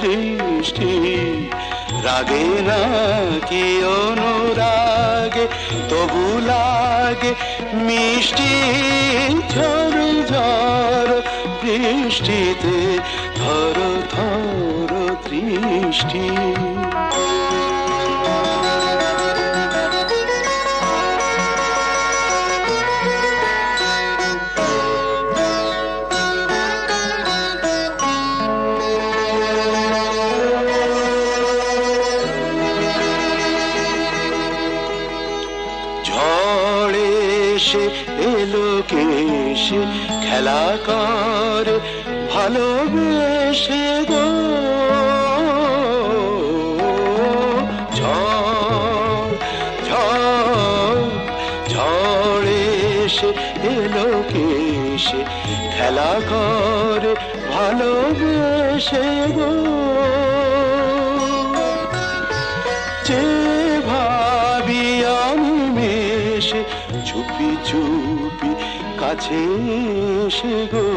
দৃষ্টি। রাগে না কি অনুরাগে তবু লাগে মিষ্টি ঝড় ঝড় বৃষ্টিতে ধর ধর দৃষ্টি। এসে এলো কেসে খেলা কর ভালোবেসে গো। এসে এলো কেসে খেলা কর ভালোবেসে গো। চুপি চুপি কাছে এসে গো।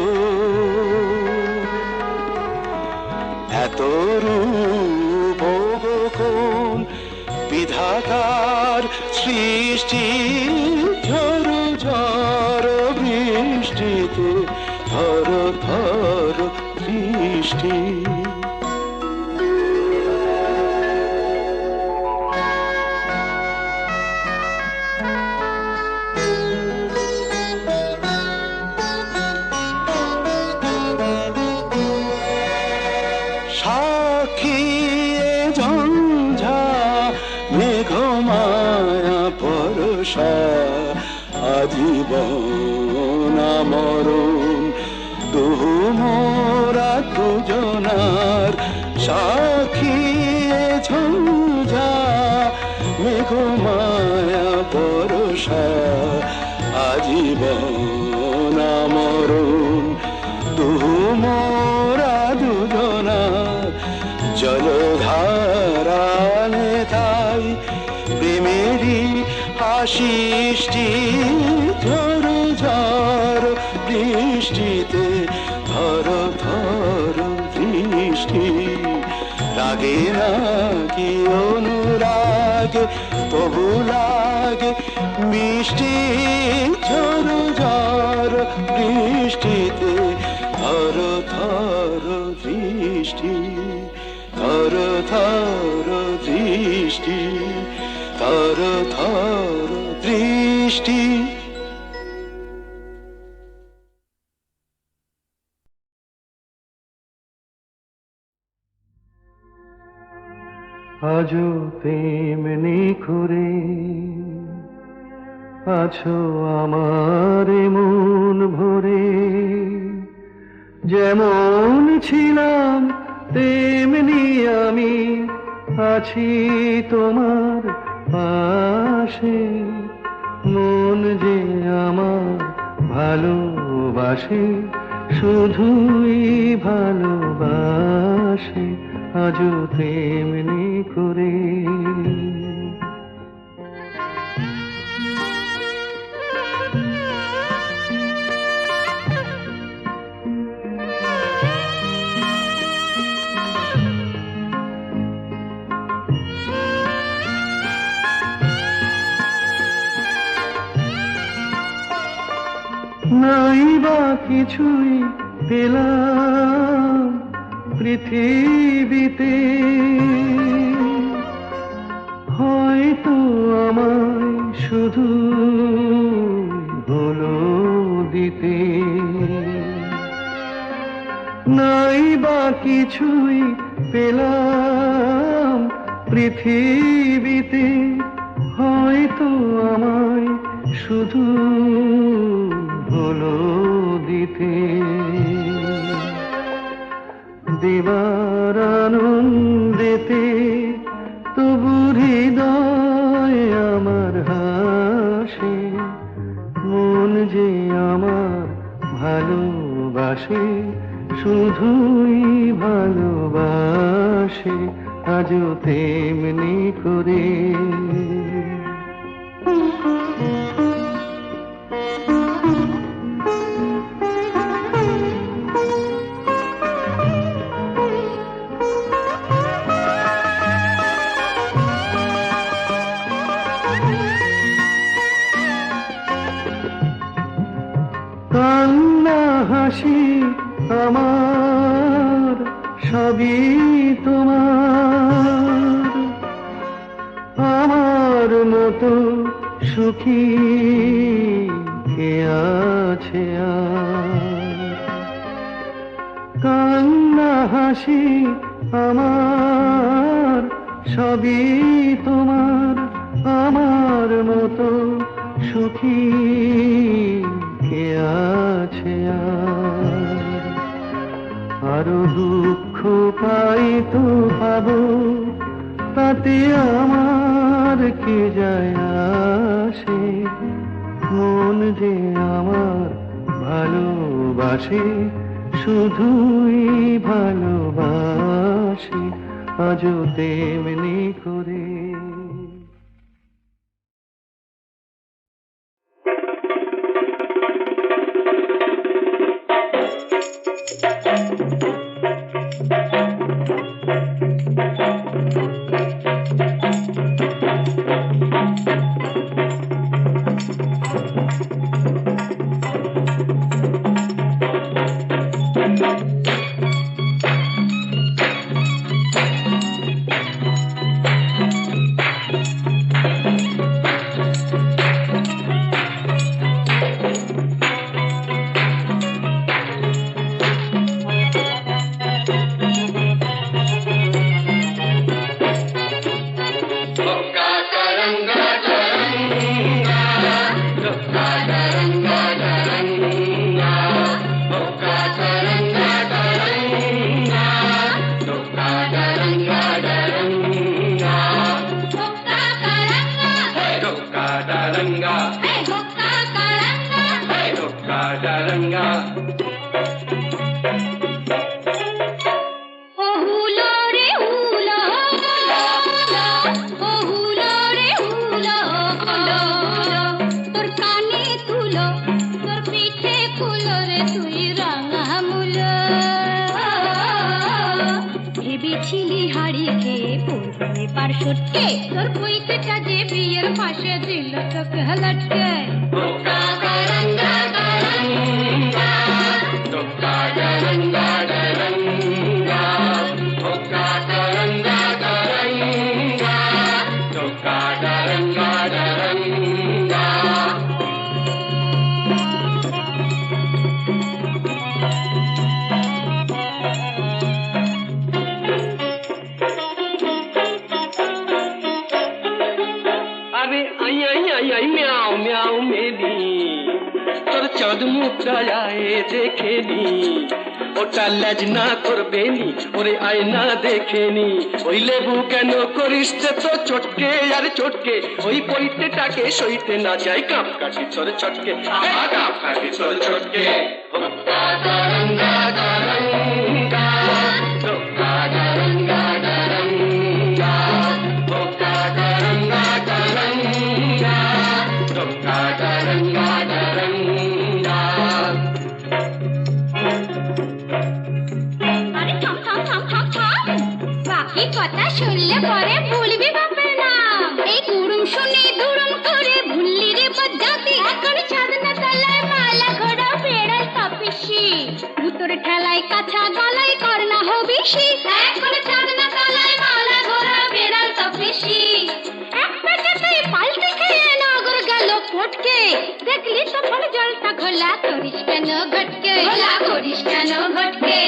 এত রূপ কোন বিধাতার সৃষ্টি ঝড় ঝড় বৃষ্টিতে ধর ধর দৃষ্টি মেঘমায়া পরশা আজীবন তবু লাগে মিষ্টি ঝর ঝর বৃষ্টিতে থর থর দৃষ্টি থর থর দৃষ্টি থর থর দৃষ্টি আজও তেমনি করে আছো আমার মন ভরে। যেমন ছিলাম, তেমনি আমি আছি তোমার পাশে। মন যে আমার ভালোবাসে, শুধুই ভালোবাসে। আজও তেমনি করে নাই বা কিছুই পেলাম। পৃথিবীতে। হয়তো আমায় শুধু হলো দিতে। নাই বা কিছুই পেলাম পৃথিবীতে। হয়তো আমায় শুধু হলো দিতে। দেবার আনন্দিতে তবু হৃদয় আমার হাসে, মন যে আমার ভালোবাসে, শুধুই ভালোবাসে, আজও তেমনি করে তাতে আমার কি যায় আসে? মন যে আমার ভালোবাসে শুধুই ভালোবাসে। আজও তেমনি মূলো। ভেবেছিলি হাড়ি খেয়ে পড়বে পার সটকে তোর পৈতেটা যে বিয়ের পাশে দিল তোকে লটকে লাজ না করবে নি ওরে আয়না দেখে নি। ওই লেবু কেন করিস তো চটকে আর চটকে ওই পৈতেটাকে সইতে না যায় কাপ কাটি তোর চটকে কাপ কাটি তোর চটকে শুনলে পরে ভুলবি বাপের নাম। এই কুড়ুম শুনে দুরুম করে ভুললি রে বজ্জাতি। এখন ছাদনা তলায় মালা ঘোড়া বেড়াল তপিসি। ভুতর ঠেলায় কাছা গলায় করনা হবিসি এখন ছাদনা তলায় মালা ঘোড়া বেড়াল তপিসি। এক প্যাকেটে পাল্টে খেয়ে নগর গেল ফটকে দেখলি তো ফল জলটা ঘোলা করিস কেন ঘটকে? ঘোলা করিস কেন ঘটকে?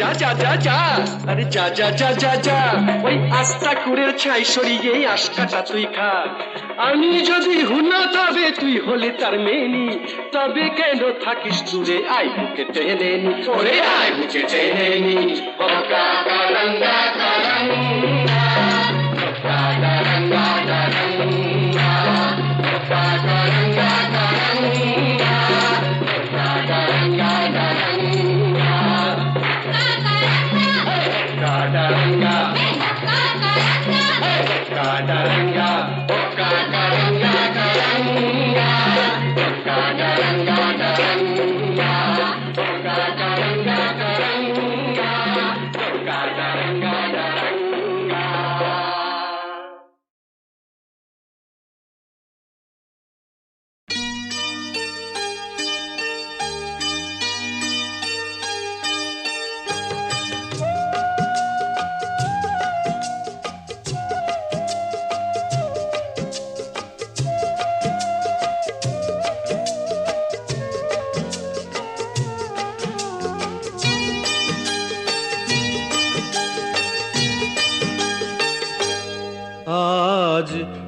যা যা যা যা আরে যা যা যা যা যা। ওই আস্তা কুড়ের ছাই সরিয়ে আশকাটা তুই খা আমি যদি হুনা, তবে তুই হলে তার মেনি তবে কেন থাকিস দূরে? আই বুকে টেনে নি। ওরে আই বুকে টেনে নি। কারঙ্গা কারঙ্গা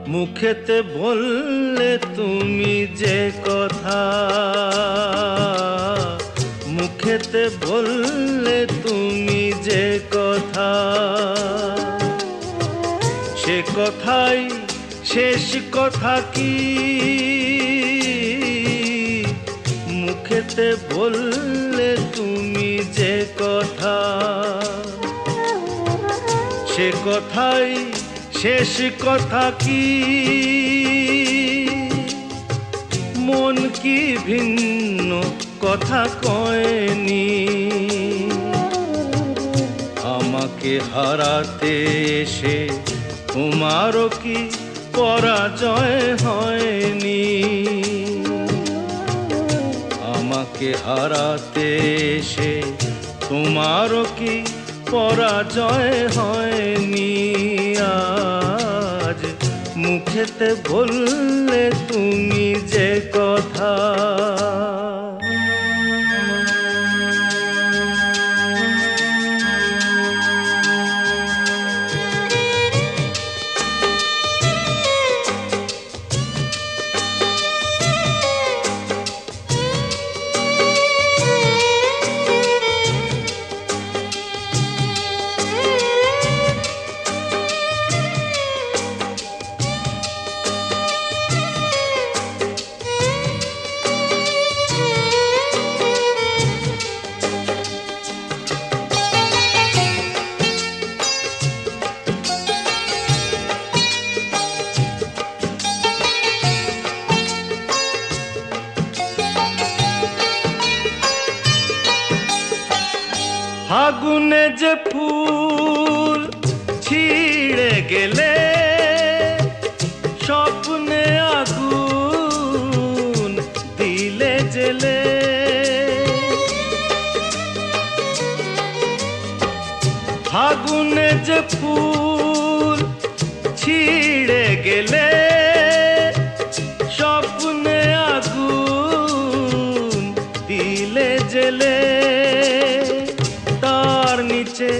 মুখেতে বললে তুমি যে কথা। মুখেতে বললে তুমি যে কথা। সে কথাই শেষ কথা কি? মুখেতে বললে তুমি যে কথা। সে কথাই শেষ কথা কি? মন কি ভিন্ন কথা কয়নি? আমাকে হারাতে এসে তোমারও কি পরাজয় হয়নি? আমাকে হারাতে এসে তোমারও কি পরাজয় হয়নি? আজ মুখেতে বললে তুমি যে কথা। ফুল ছিঁড়ে গেলে স্বপ্নে আগুন দিলে জেলে তার নিচে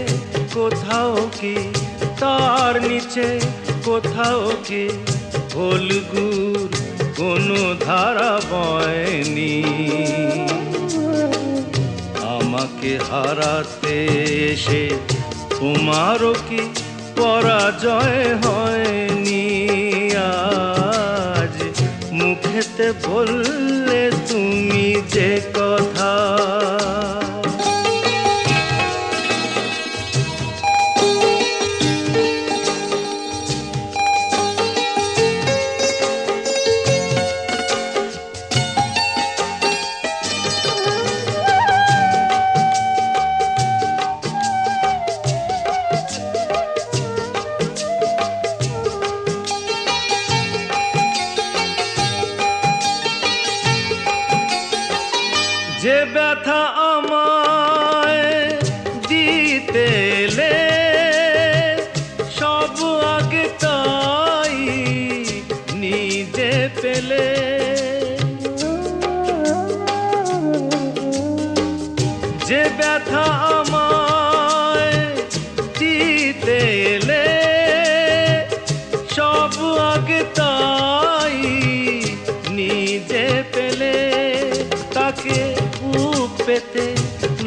কোথাও কি? তার নিচে কোথাও কি? হলগুর কোনো ধারা বয়নি। আমাকে হারাতে এসে তোমারও কি পরাজয় হয়নি আজ? মুখেতে বললে তুমি যে কথা লাগে তাই নিজে পেলে। যে ব্যথা আমায় দিতে সব আগে তাই নিজে পেলে। তাকে বুক পেতে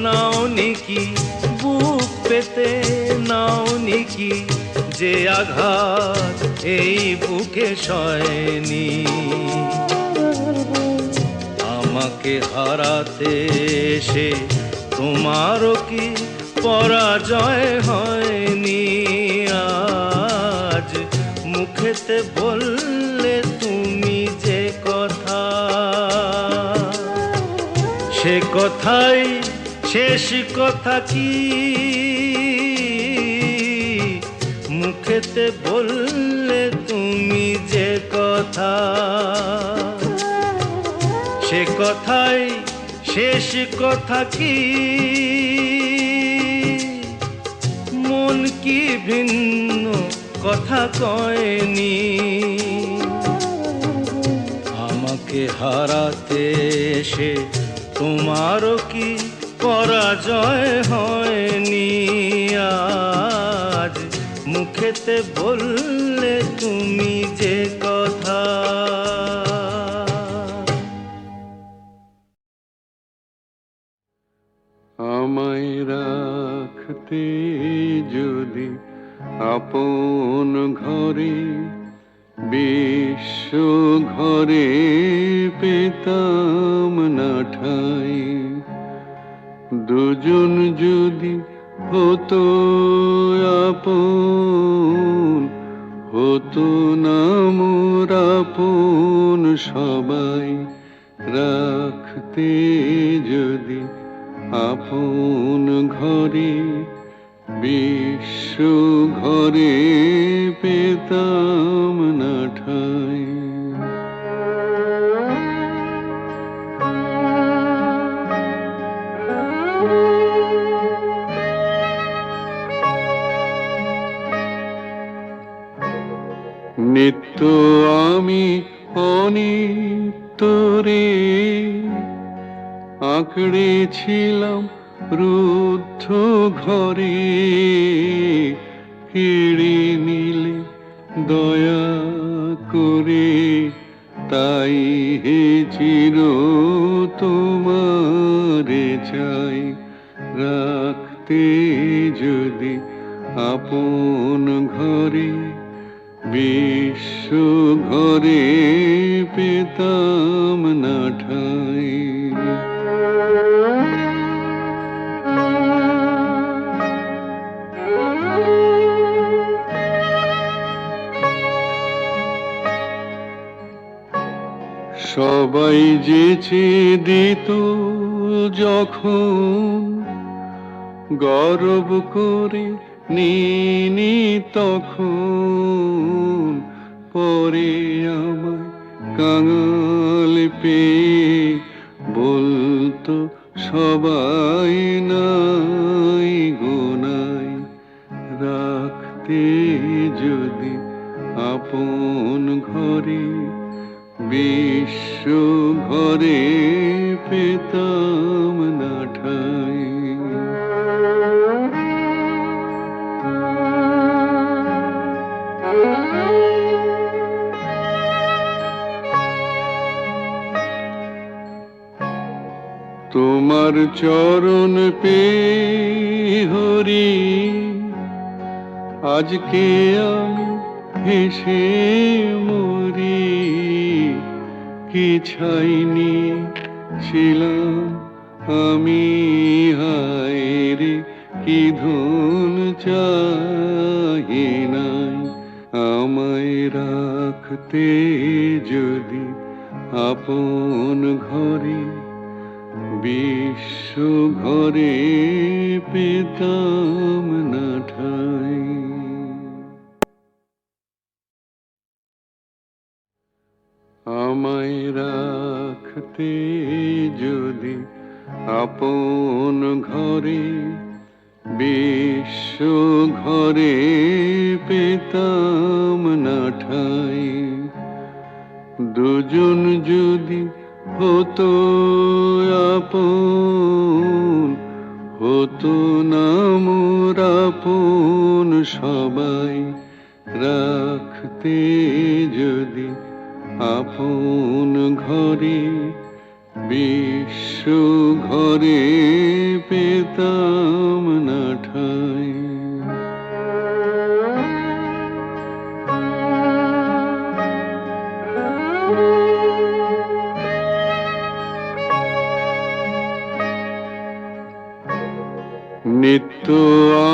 নাও নিকি বুক পেতে নাও নিকি যে আঘাত এই বুকে সয়নি। আমাকে হারাতে এসে তোমারও কি পরাজয় হয়নি? আজ মুখেতে বললে তুমি যে কথা, সে কথাই শেষ কথা কি? মুখেতে বললে তুমি যে কথা। সে কথাই শেষ কথা কি? মন কি ভিন্ন কথা কয়নি? আমাকে হারাতে এসে তোমারও কি পরাজয় হয়নি মুখেতে বললে তুমি যে কথা। আমায় রাখতে যদি আপন ঘরে বিশ্ব ঘরে পেতাম না ঠাই। দুজন যদি হতো আপন হতো না মোর আপন সবাই রাখতে যদি আপন ঘরে বিশ্ব ঘরে পেতাম না ঠাই। নিত্য আমি অনিত্যরে আঁকড়েছিলাম রুদ্ধ ঘরে। কেড়ে নিলে দয়া করে। তাই হে চির তোমারে চাই রাখতে যদি আপন ঘরে। বিশ্ব ঘরে পেতাম না ঠাই। সবাই যেচে দিত যখন গর্ব করে নিনি তখন পরে আমায় কাঙাল পেয়ে বলতো, সবাই নাই গোনাই রাখতে যদি আপন ঘরে, বিশ্ব ঘরে পেতাম তোমার চরণ পে হরি আজকে আমি হেসে মরি। কি ছাইনি ছিলাম আমি, হায় রে, কি ধন চাহি নাই। আমায় রাখতে যদি আপন ঘরে বিশ্ব ঘরে পেতাম না ঠাই। আমায় রাখতে যদি আপন ঘরে বিশ্ব ঘরে পেতাম না ঠাই। দুজন যদি হতো আপন হতো না মোর আপন সবাই রাখতে যদি আপন ঘরে বিশ্ব ঘরে পেতাম নিত্য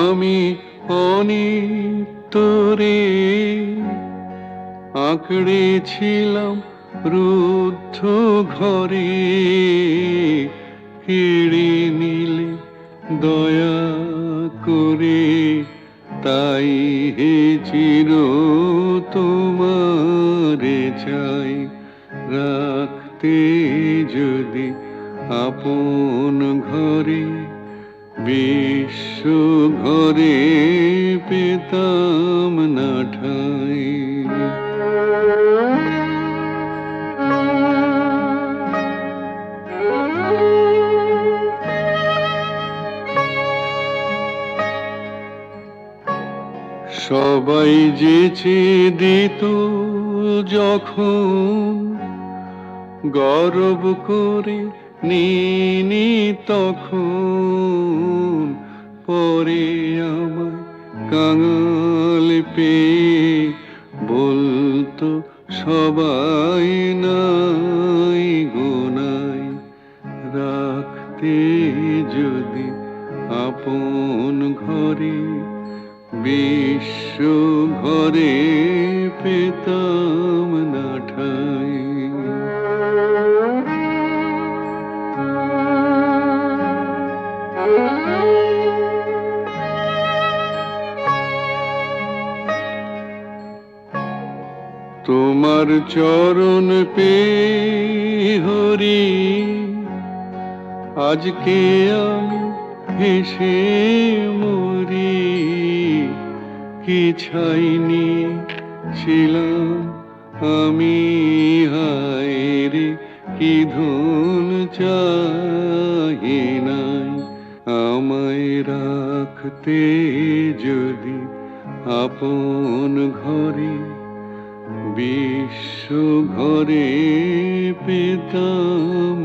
আমি অনিত্যরে আঁকড়েছিলাম রুদ্ধ ঘরে। কেড়ে নিলে দয়া করে, তাই হে চির তোমারে চাই। রাখতে যদি আপন ঘরে বিশ্ব ঘরে পেতাম না ঠাই সবাই যেচে দিত যখন গর্ব করে নিনি তখন পরে আমায় কাঙাল পেয়ে বলতো, সবাই নাই গোনাই রাখতে যদি আপন ঘরে, বিশ্ব ঘরে পেতাম তোমার চরণ পে হরি। আজকে আমি হেসে মরি। কি ছাইনি ছিলাম আমি? হায় কি ধন চাহি নাই আমায় রাখতে যদি আপন ঘরে বিশ্ব ঘরে পেতাম।